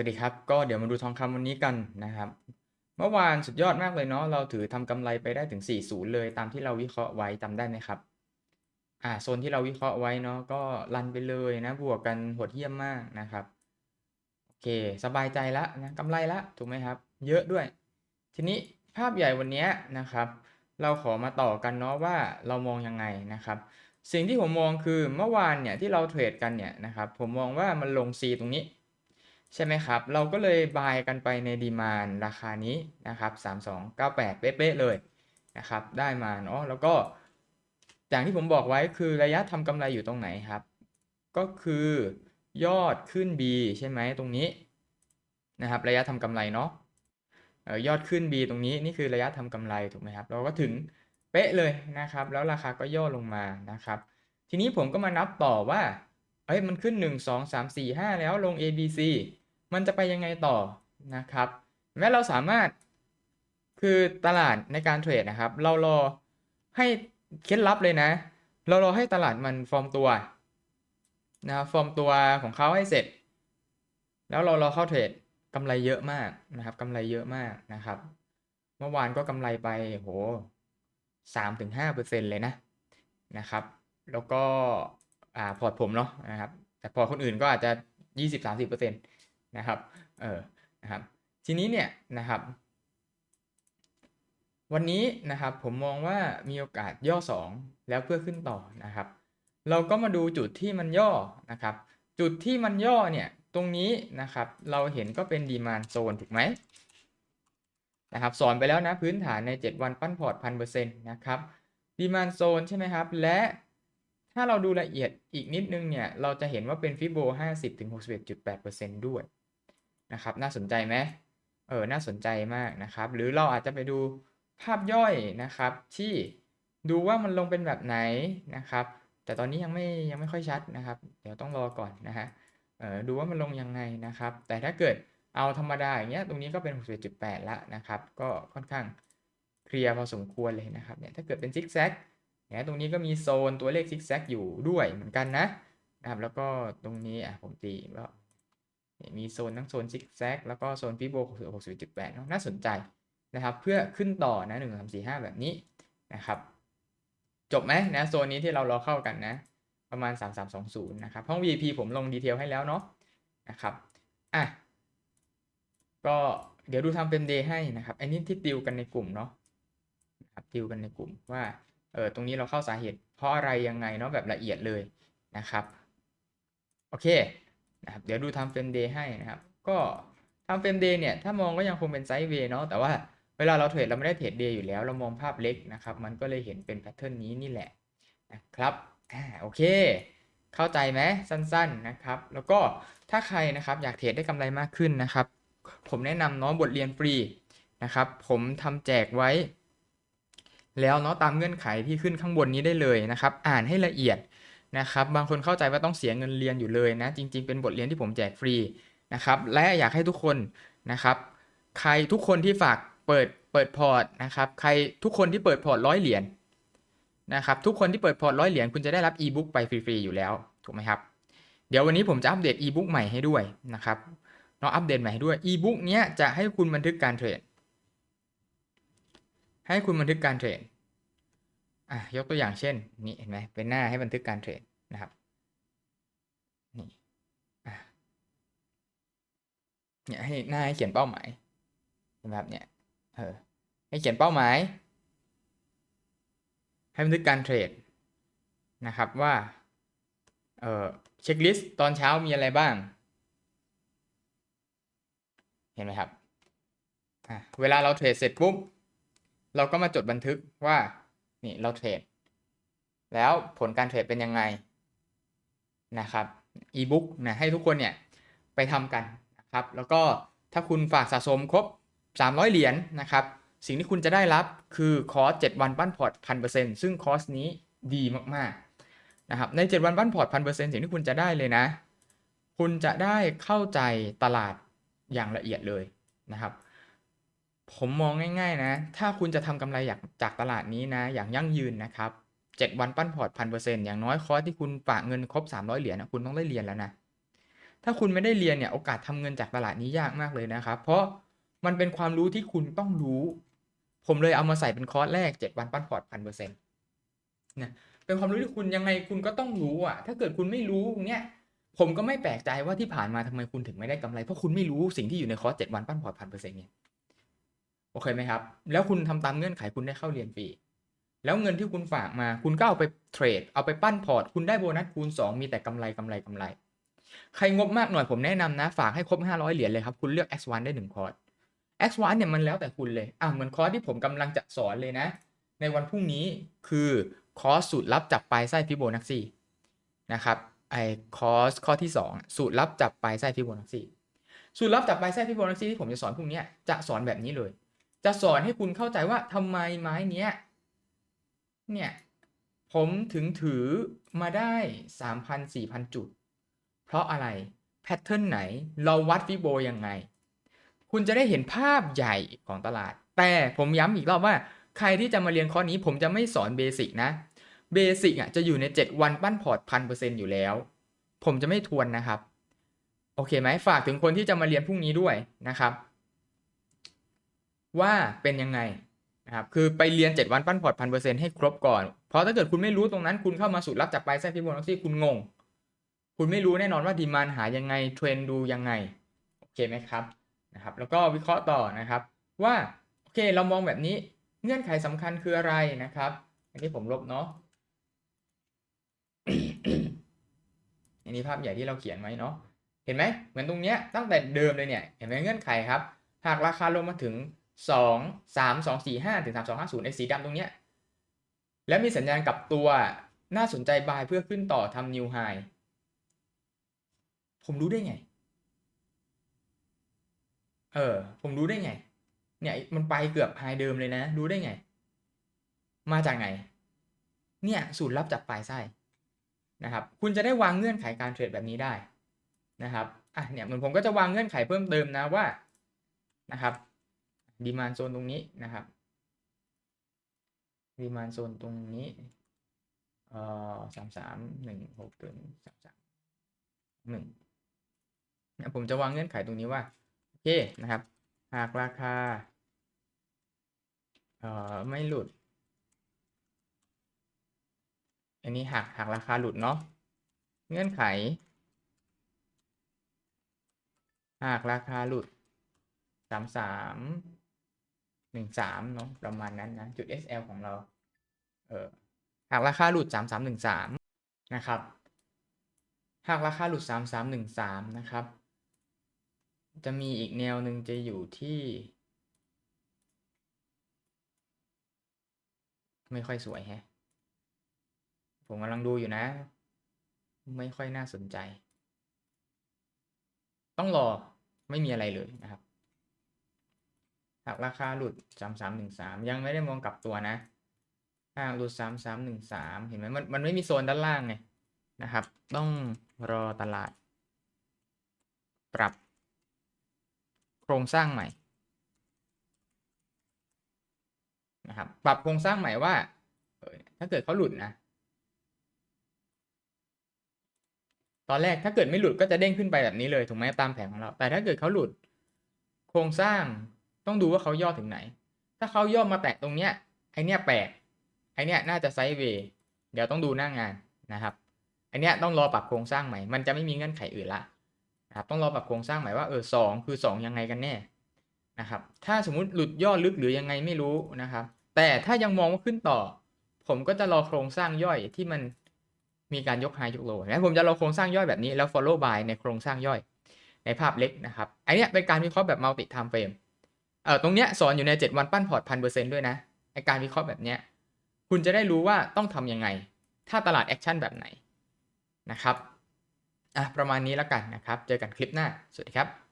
วัสดีครับ ก็เดี๋ยวมาดูทองคำวันนี้กันนะครับ เมื่อวานสุดยอดมากเลยเนาะเราถือทำกำไรไปได้ถึง 40 เลยตามที่เราวิเคราะห์ไว้จำได้ไหมครับอ่าโซนที่เราวิเคราะห์ไว้เนาะก็รันไปเลยนะบวกกันหดเยี่ยมมากนะครับโอเค สบายใจละนะกำไรละถูกไหมครับ เยอะด้วย ทีนี้ภาพใหญ่วันนี้นะครับ เราขอมาต่อกันเนาะว่าเรามองยังไงนะครับ สิ่งที่ผมมองคือเมื่อวานเนี่ยที่เราเทรดกันเนี่ยนะครับผมมองว่ามันลง C ตรงนี้ ใช่ไหมครับ เราก็เลยบายกันไปในดีมานราคานี้นะครับ 3298 เป๊ะๆเลยนะครับ ได้มาเนาะแล้วก็ อย่างที่ผมบอกไว้คือระยะทำกำไรอยู่ตรงไหนครับ ก็คือยอดขึ้น B ใช่ไหมตรงนี้นะครับ ระยะทำกำไรเนาะยอดขึ้น B ตรงนี้นี่คือระยะทำกำไรถูกไหมครับ เราก็ถึงเป๊ะเลยนะครับ แล้วราคาก็ย่อลงมานะครับ ทีนี้ผมก็มานับต่อว่าเอ้ยมันขึ้น 1 2 3 4 5 แล้วลง A B C มันจะไปยังไงต่อนะครับแม้เราสามารถคือตลาดในการเทรดนะครับ เรารอให้เคล็ดลับเลยนะ เรารอให้ตลาดมันฟอร์มตัวนะครับฟอร์มตัวของเขาให้เสร็จ แล้วเรารอเข้าเทรดกำไรเยอะมากนะครับกำไรเยอะมากนะครับ เมื่อวานก็กำไรไปโหสามถึงห้าเปอร์เซ็นเลยนะนะครับ แล้วก็อ่าพอร์ตผมเนาะนะครับ แต่พอคนอื่นก็อาจจะยี่สิบสามสิบเปอร์เซ็นต์ นะครับเออนะครับทีนี้เนี่ยนะครับ วันนี้นะครับผมมองว่ามีโอกาสย่อ 2 แล้วเพื่อขึ้นต่อนะครับ เราก็มาดูจุดที่มันย่อนะครับ จุดที่มันย่อเนี่ยตรงนี้นะครับ เราเห็นก็เป็นดีมานโซนถูกไหมนะครับสอนไปแล้วนะพื้นฐานใน 7 วันปั้นพอร์ตพันเปอร์เซ็นต์นะครับดีมานโซนใช่ไหมครับ และถ้าเราดูละเอียดอีกนิดนึงเนี่ย เราจะเห็นว่าเป็นฟิโบ50ถึง61.8%ด้วย นะครับ น่าสนใจไหมเออ น่าสนใจมากนะครับ หรือเราอาจจะไปดูภาพย่อยนะครับ ที่ดูว่ามันลงเป็นแบบไหนนะครับ แต่ตอนนี้ยังไม่ยังไม่ค่อยชัดนะครับ เดี๋ยวต้องรอก่อนนะฮะเออดูว่ามันลงยังไงนะครับ แต่ถ้าเกิดเอาธรรมดาอย่างเงี้ยตรงนี้ก็เป็น 61.8 ละนะครับ ก็ค่อนข้างเคลียร์พอสมควรเลยนะครับเนี่ยถ้าเกิดเป็นซิกแซกเนี่ยตรงนี้ก็มีโซนตัวเลขซิกแซกอยู่ด้วยเหมือนกันนะนะครับแล้วก็ตรงนี้อะผมตีก็ มีโซนทั้งโซนซิกแซกแล้วก็โซนฟิโบ61.8เนาะน่าสนใจนะครับ เพื่อขึ้นต่อนะ1 3 4 5 แบบนี้นะครับ จบไหมนะโซนนี้ที่เรารอเข้ากันนะ ประมาณ 3320 นะครับ ห้อง VIP ผมลงดีเทลให้แล้วเนาะนะครับอะก็เดี๋ยวดูทำเป็นเดย์ให้นะครับ อันนี้ที่ติวกันในกลุ่มเนาะนะครับติวกันในกลุ่มว่าเออตรงนี้เราเข้าสาเหตุ เพราะอะไรยังไงเนาะแบบละเอียดเลยนะครับ โอเค นะครับเดี๋ยวดูทำเฟรมเดย์ให้นะครับ ก็ทำเฟรมเดย์เนี่ยถ้ามองก็ยังคงเป็นไซด์เวย์เนาะแต่ว่าเวลาเราเทรดเราไม่ได้เทรดเดย์อยู่แล้ว เรามองภาพเล็กนะครับ มันก็เลยเห็นเป็นแพทเทิร์นนี้นี่แหละนะครับอ่าโอเค เข้าใจไหมสั้นๆนะครับ แล้วก็ถ้าใครนะครับอยากเทรดได้กำไรมากขึ้นนะครับ ผมแนะนำเนาะบทเรียนฟรีนะครับ ผมทำแจกไว้ แล้วเนาะตามเงื่อนไขที่ขึ้นข้างบนนี้ได้เลยนะครับ อ่านให้ละเอียด นะครับบางคนเข้าใจว่าต้องเสียเงินเรียนอยู่เลยนะจริง ๆ เป็นบทเรียนที่ผมแจกฟรีนะครับและอยากให้ทุกคนนะครับใครทุกคนที่ฝากเปิดเปิดพอร์ตนะครับใครทุกคนที่เปิดพอร์ตร้อยเหรียญนะครับทุกคนที่เปิดพอร์ตร้อยเหรียญคุณจะได้รับอีบุ๊กไปฟรีๆอยู่แล้วถูกไหมครับเดี๋ยววันนี้ผมจะอัปเดตอีบุ๊กใหม่ให้ด้วยนะครับเนาะอัปเดตใหม่ให้ด้วยอีบุ๊กเนี้ยจะให้คุณบันทึกการเทรดให้คุณบันทึกการเทรด อะยกตัวอย่างเช่นนี่เห็นไหมเป็นหน้าให้บันทึกการเทรดนะครับนี่อะเนี่ยให้หน้าให้เขียนเป้าหมายเห็นไหมครับเนี่ยเออให้เขียนเป้าหมาย ให้บันทึกการเทรดนะครับว่าเออเช็คลิสต์ตอนเช้ามีอะไรบ้าง เห็นไหมครับอะเวลาเราเทรดเสร็จปุ๊บเราก็มาจดบันทึกว่า นี่เราเทรด แล้วผลการเทรดเป็นยังไงนะครับอีบุ๊กนะให้ทุกคนเนี่ยไปทำกันนะครับ แล้วก็ถ้าคุณฝากสะสมครบ 300 เหรียญนนะครับ สิ่งที่คุณจะได้รับคือคอร์ส7วันปั้นพอร์ตพันเปอร์เซ็นต์ซึ่งคอร์สนี้ดีมากๆนะครับใน 7 วันปั้นพอร์ตพันเปอร์เซ็นต์สิ่งที่คุณจะได้เลยนะ คุณจะได้เข้าใจตลาดอย่างละเอียดเลยนะครับ ผมมองง่าย ๆ นะ ถ้าคุณจะทำกำไรอยากจากตลาดนี้นะ อย่างยั่งยืนนะครับ 7 วันปั้นพอร์ตพันเปอร์เซ็นต์อย่างน้อยคอร์สที่คุณฝากเงินครบ 300 เหรียญนะคุณต้องได้เรียนแล้วนะ ถ้าคุณไม่ได้เรียนเนี่ยโอกาสทำเงินจากตลาดนี้ยากมากเลยนะครับ เพราะมันเป็นความรู้ที่คุณต้องรู้ ผมเลยเอามาใส่เป็นคอร์สแรก 7 วันปั้นพอร์ตพันเปอร์เซ็นต์นะเป็นความรู้ที่คุณยังไงคุณก็ต้องรู้อะ ถ้าเกิดคุณไม่รู้เนี่ยผมก็ไม่แปลกใจว่าที่ผ่านมาทำไมคุณถึงไม่ได้กำไรเพราะคุณไม่รู้สิ่งที่อยู่ในคอร์ส7วันปั้นพอร์ตพันเปอร์เซ็นต์เนี่ย อเคไหมครับ แล้วคุณทำตามเงื่อนไขคุณได้เข้าเรียนฟรี แล้วเงินที่คุณฝากมา คุณก็เอาไปเทรด เอาไปปั้นพอร์ต คุณได้โบนัสคูณ 2 มีแต่กำไรกำไรกำไร ใครงบมากหน่อยผมแนะนำนะ ฝากให้ครบ 500 เหรียญเลยครับ คุณเลือก X1 ได้1คอร์ส X1 เนี่ยมันแล้วแต่คุณเลย อะเหมือนคอร์สที่ผมกำลังจะสอนเลยนะ ในวันพรุ่งนี้คือคอร์สสูตรลับจับปลายไส้ฟิโบนัชชีนะครับไอคอร์สข้อที่ 2 สูตรลับจับปลายไส้ฟิโบนัชชีสูตรลับจับปลายไส้ฟิโบนัชชีที่ผมจะสอนพรุ่งนี้จะสอนแบบนี้เลย จะสอนให้คุณเข้าใจว่าทำไมไม้เนี้ย เนี่ย ผมถึงถือมาได้ 3,000 4,000 จุด เพราะอะไร แพทเทิร์นไหน เราวัดฟิโบยังไง คุณจะได้เห็นภาพใหญ่ของตลาด แต่ผมย้ำอีกรอบว่า ใครที่จะมาเรียนคอร์สนี้ผมจะไม่สอนเบสิกนะ เบสิกอะจะอยู่ใน 7 วันปั้นพอร์ตพันเปอร์เซ็นต์อยู่แล้ว ผมจะไม่ทวนนะครับ โอเคไหมฝากถึงคนที่จะมาเรียนพรุ่งนี้ด้วยนะครับ ว่าเป็นยังไงนะครับคือไปเรียน 7 วันปั้นพอร์ตพันเปอร์เซ็นต์ให้ครบก่อน เพราะถ้าเกิดคุณไม่รู้ตรงนั้นคุณเข้ามาสูตรลับจากปลายไส้ฟิโบนัชชีคุณงง คุณไม่รู้แน่นอนว่าดีมานหายังไงเทรนดูยังไงโอเคไหมครับนะครับ แล้วก็วิเคราะห์ต่อนะครับ ว่าโอเคเรามองแบบนี้เงื่อนไขสำคัญคืออะไรนะครับ อันนี้ผมลบเนาะอันนี้ภาพใหญ่ที่เราเขียนไว้เนาะเห็นไหมเหมือนตรงเนี้ยตั้งแต่เดิมเลยเนี่ยเห็นไหมเงื่อนไขครับ หากราคาลงมาถึง สองสามสองสี่ห้าถึงสามสองห้าศูนย์ไอ้สีดำตรงเนี้ยแล้วมีสัญญาณกลับตัวน่าสนใจบายเพื่อขึ้นต่อทำนิวไฮผมรู้ได้ไง เออ ผมรู้ได้ไง เนี่ยมันไปเกือบไฮเดิมเลยนะ รู้ได้ไง มาจากไหน เนี่ยสูตรลับจากปลายไส้นะครับ คุณจะได้วางเงื่อนไขการเทรดแบบนี้ได้นะครับ อะเนี่ยเหมือนผมก็จะวางเงื่อนไขเพิ่มเติมนะว่านะครับ ดีมานโซนตรงนี้นะครับดีมานโซนตรงนี้เอ่อสามสามหนึ่งหกถึงสามสามหนึ่งผมจะวางเงื่อนไขตรงนี้ว่า โอเคนะครับ หากราคาเอ่อไม่หลุด อันนี้หากหากราคาหลุดเนาะเงื่อนไข หากราคาหลุดสามสาม หนึ่งสามเนาะประมาณนั้นนะจุด SL ของเรา เออหากราคาหลุดสามสามหนึ่งสามนะครับ หากราคาหลุดสามสามหนึ่งสามนะครับ จะมีอีกแนวหนึ่งจะอยู่ที่ ไม่ค่อยสวยแฮะ ผมกำลังดูอยู่นะ ไม่ค่อยน่าสนใจ ต้องรอไม่มีอะไรเลยนะครับ หากราคาหลุดสามสามหนึ่งสามยังไม่ได้มองกลับตัวนะหากหลุดสามสามหนึ่งสามเห็นไหมมันมันไม่มีโซนด้านล่างไงนะครับ ต้องรอตลาด ปรับ โครงสร้างใหม่นะครับปรับโครงสร้างใหม่ว่าถ้าเกิดเขาหลุดนะตอนแรกถ้าเกิดไม่หลุดก็จะเด้งขึ้นไปแบบนี้เลยถูกไหมตามแผนของเรา แต่ถ้าเกิดเขาหลุด โครงสร้าง ต้องดูว่าเขาย่อถึงไหน ถ้าเขาย่อมาแตะตรงเนี้ยไอเนี้ยแปลกไอเนี้ยน่าจะไซด์เวย์เดี๋ยวต้องดูหน้างานนะครับไอเนี้ยต้องรอปรับโครงสร้างใหม่ มันจะไม่มีเงื่อนไขอื่นละนะครับต้องรอปรับโครงสร้างใหม่ว่าเออสองคือสองยังไงกันแน่นะครับ ถ้าสมมุติหลุดย่อลึกหรือยังไงไม่รู้นะครับ แต่ถ้ายังมองว่าขึ้นต่อ ผมก็จะรอโครงสร้างย่อยที่มันมีการยกไฮยกโลนะผมจะรอโครงสร้างย่อยแบบนี้แล้ว follow by ในโครงสร้างย่อย ในภาพเล็กนะครับไอเนี้ยเป็นการวิเคราะห์แบบ multi time frame เอ่อตรงเนี้ยสอนอยู่ใน 7 วันปั้นพอร์ตพันเปอร์เซ็นต์ด้วยนะไอการวิเคราะห์แบบเนี้ยคุณจะได้รู้ว่าต้องทำยังไง ถ้าตลาดแอคชั่นแบบไหนนะครับอะประมาณนี้แล้วกันนะครับ เจอกันคลิปหน้า สวัสดีครับ